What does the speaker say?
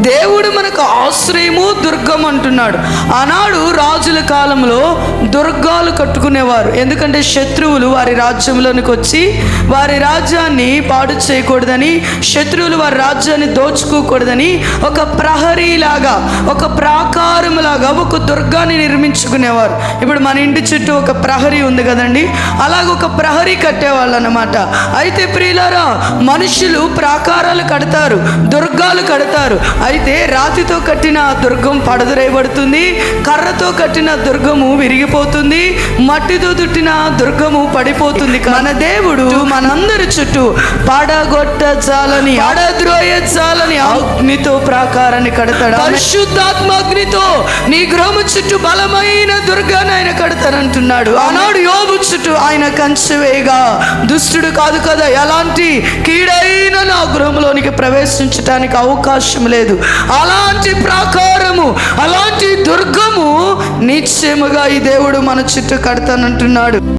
దేవుడు మనకు ఆశ్రయము దుర్గం అంటున్నాడు. ఆనాడు రాజుల కాలంలో దుర్గాలు కట్టుకునేవారు. ఎందుకంటే శత్రువులు వారి రాజ్యంలోనికి వచ్చి వారి రాజ్యాన్ని పాడు చేయకూడదని శత్రువులు వారి రాజ్యాన్ని దోచుకోకూడదని ఒక ప్రహరీలాగా ఒక ప్రాకారములాగా ఒక దుర్గాన్ని నిర్మించుకునేవారు. ఇప్పుడు మన ఇంటి చుట్టూ ఒక ప్రహరీ ఉంది కదండి. అలాగ ఒక ప్రహరీ కట్టేవాళ్ళు అనమాట అయితే ప్రియులారా మనుషులు ప్రాకారాలు కడతారు దుర్గాలు కడతారు. అయితే రాతితో కట్టిన దుర్గం పడదురేయబడుతుంది కర్రతో కట్టిన దుర్గము విరిగిపోతుంది మట్టితో తుట్టిన దుర్గము పడిపోతుంది మన దేవుడు మనందరి చుట్టూ పడగొట్ట చాలని పడద్రోయ చాలని అగ్నితో ప్రాకారాన్ని కడతాడు. పరిశుద్ధాత్మ అగ్నితో నీ గృహము చుట్టూ బలమైన దుర్గాన్ని ఆయన కడతానంటున్నాడు. ఆనాడు యోబు చుట్టూ ఆయన కంచువేగా దుష్టుడు కాదు కదా ఎలాంటి కీడైన నా గృహంలోనికి ప్రవేశించడానికి అవకాశం లేదు. అలాంటి ప్రాకారము అలాంటి దుర్గము నిశ్చయముగా ఈ దేవుడు మన చుట్టూ కడతానంటున్నాడు.